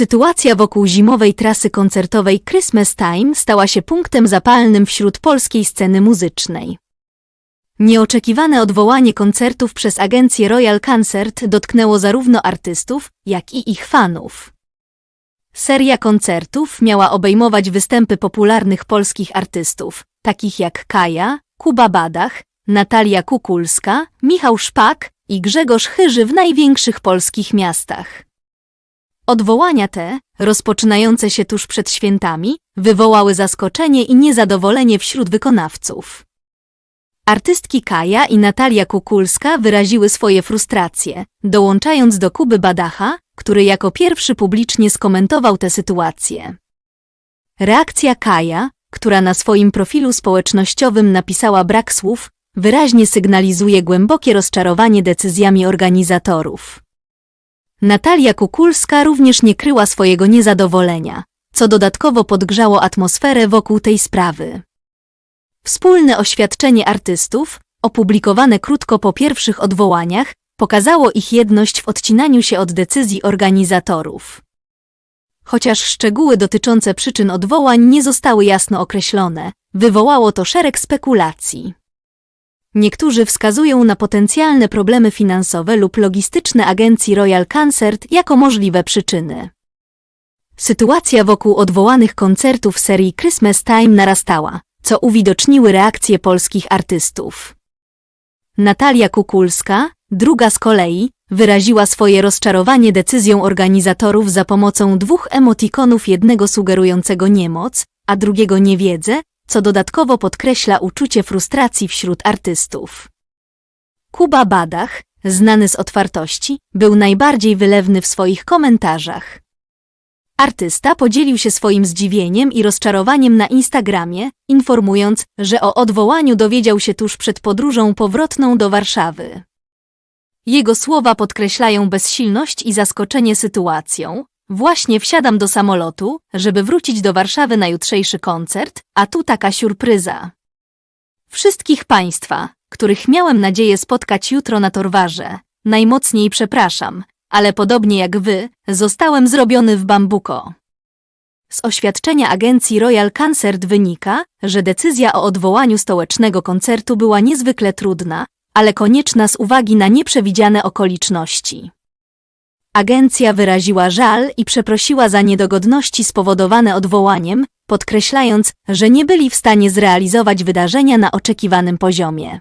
Sytuacja wokół zimowej trasy koncertowej Christmas Time stała się punktem zapalnym wśród polskiej sceny muzycznej. Nieoczekiwane odwołanie koncertów przez agencję Royal Concert dotknęło zarówno artystów, jak i ich fanów. Seria koncertów miała obejmować występy popularnych polskich artystów, takich jak Kaja, Kuba Badach, Natalia Kukulska, Michał Szpak i Grzegorz Chyży w największych polskich miastach. Odwołania te, rozpoczynające się tuż przed świętami, wywołały zaskoczenie i niezadowolenie wśród wykonawców. Artystki Kaja i Natalia Kukulska wyraziły swoje frustracje, dołączając do Kuby Badacha, który jako pierwszy publicznie skomentował tę sytuację. Reakcja Kaja, która na swoim profilu społecznościowym napisała brak słów, wyraźnie sygnalizuje głębokie rozczarowanie decyzjami organizatorów. Natalia Kukulska również nie kryła swojego niezadowolenia, co dodatkowo podgrzało atmosferę wokół tej sprawy. Wspólne oświadczenie artystów, opublikowane krótko po pierwszych odwołaniach, pokazało ich jedność w odcinaniu się od decyzji organizatorów. Chociaż szczegóły dotyczące przyczyn odwołań nie zostały jasno określone, wywołało to szereg spekulacji. Niektórzy wskazują na potencjalne problemy finansowe lub logistyczne agencji Royal Concert jako możliwe przyczyny. Sytuacja wokół odwołanych koncertów serii Christmas Time narastała, co uwidoczniły reakcje polskich artystów. Natalia Kukulska, druga z kolei, wyraziła swoje rozczarowanie decyzją organizatorów za pomocą dwóch emotikonów jednego sugerującego niemoc, a drugiego niewiedzę, co dodatkowo podkreśla uczucie frustracji wśród artystów. Kuba Badach, znany z otwartości, był najbardziej wylewny w swoich komentarzach. Artysta podzielił się swoim zdziwieniem i rozczarowaniem na Instagramie, informując, że o odwołaniu dowiedział się tuż przed podróżą powrotną do Warszawy. Jego słowa podkreślają bezsilność i zaskoczenie sytuacją. Właśnie wsiadam do samolotu, żeby wrócić do Warszawy na jutrzejszy koncert, a tu taka siurpryza. Wszystkich Państwa, których miałem nadzieję spotkać jutro na Torwarze, najmocniej przepraszam, ale podobnie jak Wy, zostałem zrobiony w bambuko. Z oświadczenia agencji Royal Concert wynika, że decyzja o odwołaniu stołecznego koncertu była niezwykle trudna, ale konieczna z uwagi na nieprzewidziane okoliczności. Agencja wyraziła żal i przeprosiła za niedogodności spowodowane odwołaniem, podkreślając, że nie byli w stanie zrealizować wydarzenia na oczekiwanym poziomie.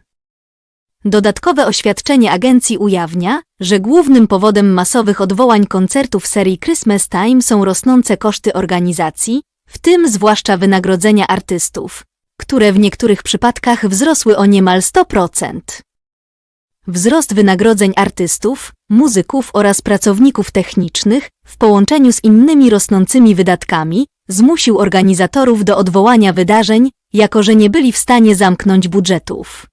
Dodatkowe oświadczenie agencji ujawnia, że głównym powodem masowych odwołań koncertów serii Christmas Time są rosnące koszty organizacji, w tym zwłaszcza wynagrodzenia artystów, które w niektórych przypadkach wzrosły o niemal 100%. Wzrost wynagrodzeń artystów, muzyków oraz pracowników technicznych w połączeniu z innymi rosnącymi wydatkami zmusił organizatorów do odwołania wydarzeń, jako że nie byli w stanie zamknąć budżetów.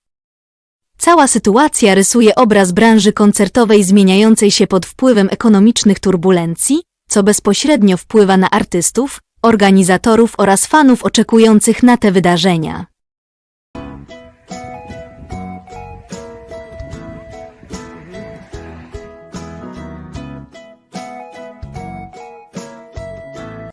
Cała sytuacja rysuje obraz branży koncertowej zmieniającej się pod wpływem ekonomicznych turbulencji, co bezpośrednio wpływa na artystów, organizatorów oraz fanów oczekujących na te wydarzenia.